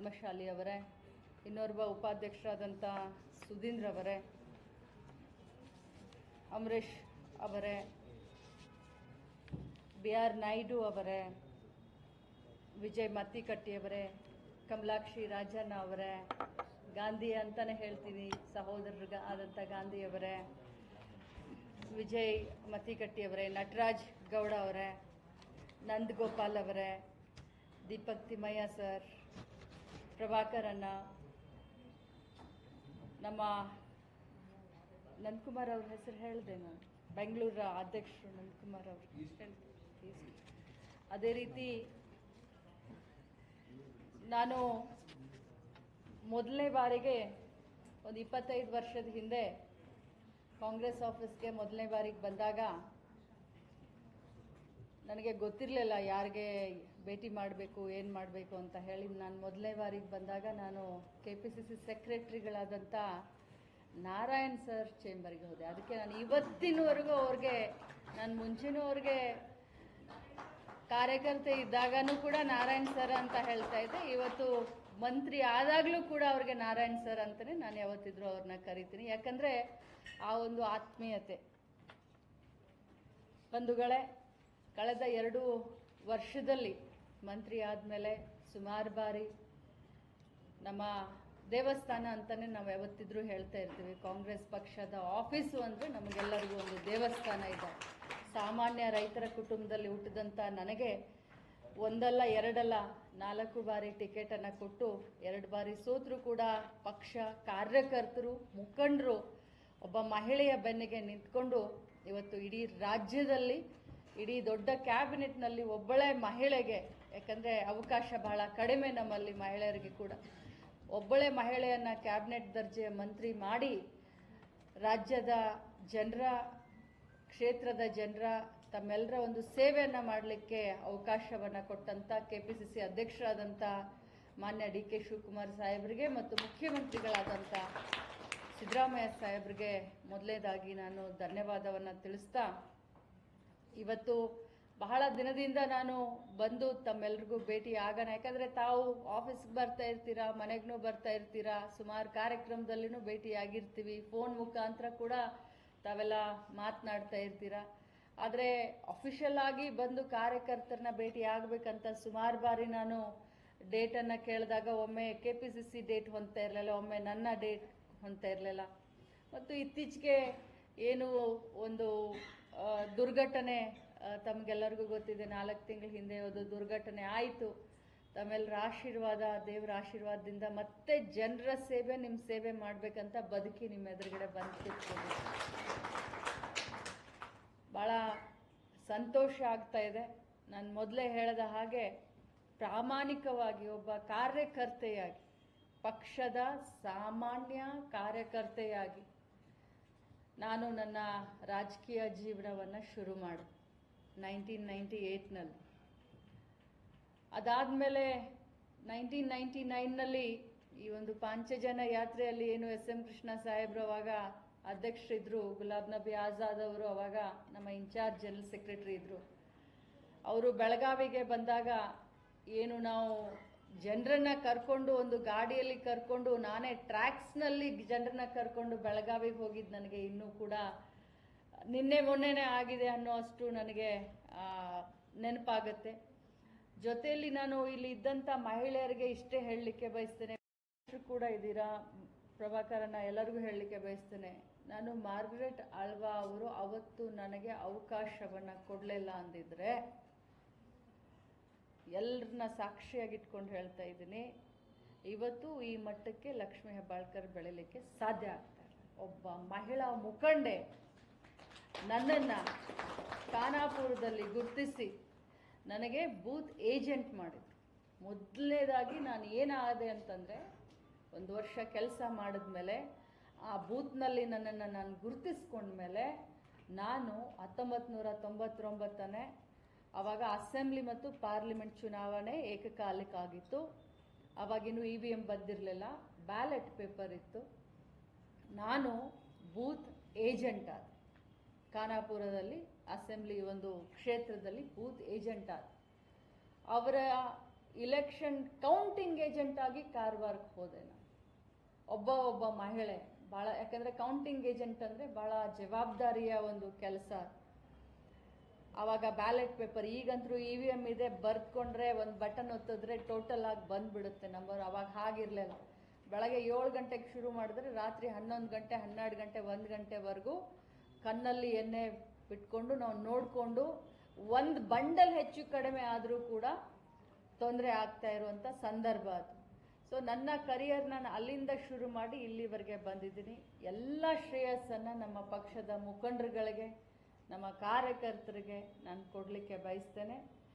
ಪದ್ಮಶಾಲಿ ಅವರೇ, ಇನ್ನೋರ್ವ ಉಪಾಧ್ಯಕ್ಷರಾದಂಥ ಸುಧೀಂದ್ರ ಅವರೇ, ಅಮರೇಶ್ ಅವರೇ ಬಿ ಆರ್ ನಾಯ್ಡು ಅವರೇ, ವಿಜಯ್ ಮತ್ತಿಕಟ್ಟಿಯವರೇ ಕಮಲಾಕ್ಷಿ ರಾಜಣ್ಣ ಅವರೇ, ಗಾಂಧಿ ಅಂತಲೇ ಹೇಳ್ತೀನಿ ಸಹೋದರರು ಆದಂಥ ಗಾಂಧಿಯವರೇ ವಿಜಯ್ ಮತ್ತಿಕಟ್ಟಿಯವರೇ ನಟರಾಜ್ ಗೌಡ ಅವರೇ ನಂದಗೋಪಾಲ್ ಅವರೇ, ದೀಪಕ್ ತಿಮ್ಮಯ್ಯ ಸರ್ ಪ್ರಭಾಕರ್ ಅಣ್ಣ ನಮ್ಮ ನಂದಕುಮಾರ್ ಅವ್ರ ಹೆಸರು ಹೇಳಿದೆ ನಾನು. ಬೆಂಗಳೂರ ಅಧ್ಯಕ್ಷರು ನಂದಕುಮಾರ್ ಅವರು. ಅದೇ ರೀತಿ ನಾನು ಮೊದಲನೇ ಬಾರಿಗೆ ಒಂದು ಇಪ್ಪತ್ತೈದು ವರ್ಷದ ಹಿಂದೆ ಕಾಂಗ್ರೆಸ್ ಆಫೀಸ್ಗೆ ಮೊದಲನೇ ಬಾರಿಗೆ ಬಂದಾಗ ನನಗೆ ಗೊತ್ತಿರಲಿಲ್ಲ ಯಾರಿಗೆ ಭೇಟಿ ಮಾಡಬೇಕು, ಏನು ಮಾಡಬೇಕು ಅಂತ ಹೇಳಿ ನಾನು ಮೊದಲನೇ ಬಾರಿಗೆ ಬಂದಾಗ ನಾನು ಕೆ ಪಿ ಸಿ ಸಿ ಸೆಕ್ರೆಟ್ರಿಗಳಾದಂಥ ನಾರಾಯಣ್ ಸರ್ ಚೇಂಬರ್ಗೆ ಹೋದೆ. ಅದಕ್ಕೆ ನಾನು ಇವತ್ತಿನವರೆಗೂ ಅವ್ರಿಗೆ, ನಾನು ಮುಂಚೆನೂ ಅವ್ರಿಗೆ ಕಾರ್ಯಕರ್ತೆ ಇದ್ದಾಗನೂ ಕೂಡ ನಾರಾಯಣ್ ಸರ್ ಅಂತ ಹೇಳ್ತಾ ಇದ್ದೆ. ಇವತ್ತು ಮಂತ್ರಿ ಆದಾಗಲೂ ಕೂಡ ಅವ್ರಿಗೆ ನಾರಾಯಣ್ ಸರ್ ಅಂತಲೇ ನಾನು ಯಾವತ್ತಿದ್ರು ಅವ್ರನ್ನ ಕರಿತೀನಿ. ಯಾಕಂದರೆ ಆ ಒಂದು ಆತ್ಮೀಯತೆ. ಬಂಧುಗಳೇ ಕಳೆದ ಎರಡು ವರ್ಷದಲ್ಲಿ ಮಂತ್ರಿ ಆದಮೇಲೆ ಸುಮಾರು ಬಾರಿ ನಮ್ಮ ದೇವಸ್ಥಾನ ಅಂತಲೇ ನಾವು ಯಾವತ್ತಿದ್ರೂ ಹೇಳ್ತಾ ಇರ್ತೀವಿ. ಕಾಂಗ್ರೆಸ್ ಪಕ್ಷದ ಆಫೀಸು ಅಂದರೆ ನಮಗೆಲ್ಲರಿಗೂ ಒಂದು ದೇವಸ್ಥಾನ ಇದೆ. ಸಾಮಾನ್ಯ ರೈತರ ಕುಟುಂಬದಲ್ಲಿ ಹುಟ್ಟಿದಂಥ ನನಗೆ ಒಂದಲ್ಲ, ಎರಡಲ್ಲ, ನಾಲ್ಕು ಬಾರಿ ಟಿಕೆಟನ್ನು ಕೊಟ್ಟು, ಎರಡು ಬಾರಿ ಸೋತರು ಕೂಡ ಪಕ್ಷ ಕಾರ್ಯಕರ್ತರು, ಮುಖಂಡರು, ಒಬ್ಬ ಮಹಿಳೆಯ ಬೆನ್ನಿಗೆ ನಿಂತ್ಕೊಂಡು ಇವತ್ತು ಇಡೀ ರಾಜ್ಯದಲ್ಲಿ ಇಡೀ ದೊಡ್ಡ ಕ್ಯಾಬಿನೆಟ್ನಲ್ಲಿ ಒಬ್ಬಳೇ ಮಹಿಳೆಗೆ, ಯಾಕಂದರೆ ಅವಕಾಶ ಬಹಳ ಕಡಿಮೆ ನಮ್ಮಲ್ಲಿ ಮಹಿಳೆಯರಿಗೆ ಕೂಡ. ಒಬ್ಬಳೇ ಮಹಿಳೆಯನ್ನು ಕ್ಯಾಬಿನೆಟ್ ದರ್ಜೆಯ ಮಂತ್ರಿ ಮಾಡಿ, ರಾಜ್ಯದ ಜನರ, ಕ್ಷೇತ್ರದ ಜನರ, ತಮ್ಮೆಲ್ಲರ ಒಂದು ಸೇವೆಯನ್ನು ಮಾಡಲಿಕ್ಕೆ ಅವಕಾಶವನ್ನು ಕೊಟ್ಟಂಥ ಕೆ ಪಿ ಸಿ ಸಿ ಅಧ್ಯಕ್ಷರಾದಂಥ ಮಾನ್ಯ ಡಿ ಕೆ ಶಿವಕುಮಾರ್ ಸಾಹೇಬರಿಗೆ ಮತ್ತು ಮುಖ್ಯಮಂತ್ರಿಗಳಾದಂಥ ಸಿದ್ದರಾಮಯ್ಯ ಸಾಹೇಬ್ರಿಗೆ ಮೊದಲನೇದಾಗಿ ನಾನು ಧನ್ಯವಾದವನ್ನು ತಿಳಿಸ್ತಾ ಇವತ್ತು ಬಹಳ ದಿನದಿಂದ ನಾನು ಬಂದು ತಮ್ಮೆಲ್ರಿಗೂ ಭೇಟಿ ಆಗೋಣ. ಯಾಕಂದರೆ ತಾವು ಆಫೀಸ್ಗೆ ಬರ್ತಾ ಇರ್ತೀರಾ ಮನೆಗೂ ಬರ್ತಾ ಇರ್ತೀರಾ, ಸುಮಾರು ಕಾರ್ಯಕ್ರಮದಲ್ಲಿನೂ ಭೇಟಿ ಆಗಿರ್ತೀವಿ ಫೋನ್ ಮುಖಾಂತರ ಕೂಡ ತಾವೆಲ್ಲ ಮಾತನಾಡ್ತಾ ಇರ್ತೀರಾ. ಆದರೆ ಅಫಿಷಿಯಲ್ ಆಗಿ ಬಂದು ಕಾರ್ಯಕರ್ತರನ್ನ ಭೇಟಿ ಆಗಬೇಕಂತ ಸುಮಾರು ಬಾರಿ ನಾನು ಡೇಟನ್ನು ಕೇಳಿದಾಗ ಒಮ್ಮೆ K P C C date ಹೊಂತಾ ಇರಲಿಲ್ಲ, ಒಮ್ಮೆ ನನ್ನ ಡೇಟ್ ಹೊಂತಾ ಇರಲಿಲ್ಲ. ಮತ್ತು ಇತ್ತೀಚೆಗೆ ಏನು ಒಂದು ದುರ್ಘಟನೆ ತಮಗೆಲ್ಲರಿಗೂ ಗೊತ್ತಿದೆ, ನಾಲ್ಕು ತಿಂಗಳ ಹಿಂದೆ ಒಂದು ದುರ್ಘಟನೆ ಆಯಿತು ತಮ್ಮೆಲ್ಲರ ಆಶೀರ್ವಾದ, ದೇವರ ಆಶೀರ್ವಾದದಿಂದ ಮತ್ತೆ ಜನರ ಸೇವೆ ನಿಮ್ಮ ಸೇವೆ ಮಾಡಬೇಕಂತ ಬದುಕಿ ನಿಮ್ಮ ಎದುರುಗಡೆ ಬಂದು. ಭಾಳ ಸಂತೋಷ ಆಗ್ತಾ ಇದೆ ನಾನು ಮೊದಲೇ ಹೇಳಿದ ಹಾಗೆ ಪ್ರಾಮಾಣಿಕವಾಗಿ ಒಬ್ಬ ಕಾರ್ಯಕರ್ತೆಯಾಗಿ, ಪಕ್ಷದ ಸಾಮಾನ್ಯ ಕಾರ್ಯಕರ್ತೆಯಾಗಿ ನಾನು ನನ್ನ ರಾಜಕೀಯ ಜೀವನವನ್ನು ಶುರು ಮಾಡಿ. ನೈನ್ಟೀನ್ ನೈಂಟಿ ಏಯ್ಟ್ನಲ್ಲಿ ಅದಾದಮೇಲೆ ನೈನ್ಟೀನ್ ನೈಂಟಿ ನೈನ್ನಲ್ಲಿ ಈ ಒಂದು ಪಾಂಚಜನ ಯಾತ್ರೆಯಲ್ಲಿ ಏನು ಎಸ್ ಎಂ ಕೃಷ್ಣ ಸಾಹೇಬ್ರು ಅವಾಗ ಅಧ್ಯಕ್ಷರಿದ್ದರು ಗುಲಾಬ್ ನಬಿ ಆಜಾದ್ ಅವರು ಅವಾಗ ನಮ್ಮ ಇನ್ಚಾರ್ಜ್ ಜನರಲ್ ಸೆಕ್ರೆಟರಿ ಇದ್ದರು ಅವರು ಬೆಳಗಾವಿಗೆ ಬಂದಾಗ ಏನು ನಾವು ಜನರನ್ನ ಕರ್ಕೊಂಡು ಒಂದು ಗಾಡಿಯಲ್ಲಿ ಕರ್ಕೊಂಡು ನಾನೇ ಟ್ರ್ಯಾಕ್ಸ್ನಲ್ಲಿ ಜನರನ್ನ ಕರ್ಕೊಂಡು ಬೆಳಗಾವಿಗೆ ಹೋಗಿದ್ದು ನನಗೆ ಇನ್ನೂ ಕೂಡ ನಿನ್ನೆ ಮೊನ್ನೆನೇ ಆಗಿದೆ ಅನ್ನೋ ಅಷ್ಟು ನನಗೆ ನೆನಪಾಗತ್ತೆ. ಜೊತೆಯಲ್ಲಿ ನಾನು ಇಲ್ಲಿ ಇದ್ದಂಥ ಮಹಿಳೆಯರಿಗೆ ಇಷ್ಟೇ ಹೇಳಲಿಕ್ಕೆ ಬಯಸ್ತೇನೆ. ಕೂಡ ಇದ್ದೀರಾ? ಪ್ರಭಾಕರನ್ನ ಎಲ್ಲರಿಗೂ ಹೇಳಲಿಕ್ಕೆ ಬಯಸ್ತೇನೆ. ನಾನು ಮಾರ್ಗರೆಟ್ ಆಳ್ವಾ ಅವರು, ಅವತ್ತು ನನಗೆ ಅವಕಾಶವನ್ನ ಕೊಡಲಿಲ್ಲ ಅಂದಿದ್ರೆ ಎಲ್ಲರನ್ನ ಸಾಕ್ಷಿಯಾಗಿಟ್ಕೊಂಡು ಹೇಳ್ತಾ ಇದ್ದೀನಿ. ಇವತ್ತು ಈ ಮಟ್ಟಕ್ಕೆ ಲಕ್ಷ್ಮೀ ಹೆಬ್ಬಾಳ್ಕರ್ ಬೆಳೀಲಿಕ್ಕೆ ಸಾಧ್ಯ ಆಗ್ತಾ ಇಲ್ಲ. ಒಬ್ಬ ಮಹಿಳಾ ಮುಖಂಡೆ ನನ್ನನ್ನು ಖಾನಾಪುರದಲ್ಲಿ ಗುರುತಿಸಿ ನನಗೆ ಬೂತ್ ಏಜೆಂಟ್ ಮಾಡಿದ್ರು. ಮೊದಲನೇದಾಗಿ ನಾನು ಏನಾದೆ ಅಂತಂದರೆ, ಒಂದು ವರ್ಷ ಕೆಲಸ ಮಾಡಿದ್ಮೇಲೆ ಆ ಬೂತ್ನಲ್ಲಿ ನನ್ನನ್ನು ನಾನು ಗುರುತಿಸ್ಕೊಂಡ್ಮೇಲೆ ನಾನು ಹತ್ತೊಂಬತ್ತು ನೂರ ತೊಂಬತ್ತೊಂಬತ್ತನೇ ಆವಾಗ ಅಸೆಂಬ್ಲಿ ಮತ್ತು ಪಾರ್ಲಿಮೆಂಟ್ ಚುನಾವಣೆ ಏಕಕಾಲಿಕಾಗಿತ್ತು ಅವಾಗಿನ್ನೂ ಇ ವಿ ಎಂ ಬಂದಿರಲಿಲ್ಲ. ಬ್ಯಾಲೆಟ್ ಪೇಪರ್ ಇತ್ತು. ನಾನು ಬೂತ್ ಏಜೆಂಟ್ ಆದ. ಖಾನಾಪುರದಲ್ಲಿ ಅಸೆಂಬ್ಲಿ ಒಂದು ಕ್ಷೇತ್ರದಲ್ಲಿ ಬೂತ್ ಏಜೆಂಟ್ ಆದ. ಅವರ ಇಲೆಕ್ಷನ್ ಕೌಂಟಿಂಗ್ ಏಜೆಂಟ್ ಆಗಿ ಕಾರವಾರಕ್ಕೆ ಹೋದೆ ನಾನು. ಒಬ್ಬ ಒಬ್ಬ ಮಹಿಳೆ ಭಾಳ ಯಾಕಂದರೆ ಕೌಂಟಿಂಗ್ ಏಜೆಂಟ್ ಅಂದರೆ ಭಾಳ ಜವಾಬ್ದಾರಿಯ ಒಂದು ಕೆಲಸ. ಆವಾಗ ಬ್ಯಾಲೆಟ್ ಪೇಪರ್ ಈಗಂತೂ ಇ ವಿ ಎಂ ಇದೆ, ಬರ್ದ್ಕೊಂಡ್ರೆ ಒಂದು ಬಟನ್ ಒತ್ತಿದ್ರೆ ಟೋಟಲ್ ಆಗಿ ಬಂದ್ಬಿಡುತ್ತೆ ನಂಬರ್ ಅವಾಗ ಹಾಗಿರಲಿಲ್ಲ. ಬೆಳಗ್ಗೆ ಏಳು ಗಂಟೆಗೆ ಶುರು ಮಾಡಿದ್ರೆ ರಾತ್ರಿ ಹನ್ನೊಂದು ಗಂಟೆ, ಹನ್ನೆರಡು ಗಂಟೆ, ಒಂದು ಗಂಟೆವರೆಗೂ ಕಣ್ಣಲ್ಲಿ ಎಣ್ಣೆ ಬಿಟ್ಕೊಂಡು ನಾವು ನೋಡಿಕೊಂಡು ಒಂದು ಬಂಡಲ್ ಹೆಚ್ಚು ಕಡಿಮೆ ಆದರೂ ಕೂಡ ತೊಂದರೆ ಆಗ್ತಾ ಇರುವಂಥ ಸಂದರ್ಭ ಅದು. ಸೊ ನನ್ನ ಕರಿಯರ್ ನಾನು ಅಲ್ಲಿಂದ ಶುರು ಮಾಡಿ ಇಲ್ಲಿವರೆಗೆ ಬಂದಿದ್ದೀನಿ. ಎಲ್ಲ ಶ್ರೇಯಸ್ಸನ್ನು ನಮ್ಮ ಪಕ್ಷದ ಮುಖಂಡರುಗಳಿಗೆ ನಮ್ಮ ಕಾರ್ಯಕರ್ತರಿಗೆ ನಾನು ಕೊಡಲಿಕ್ಕೆ ಬಯಸ್ತೇನೆ.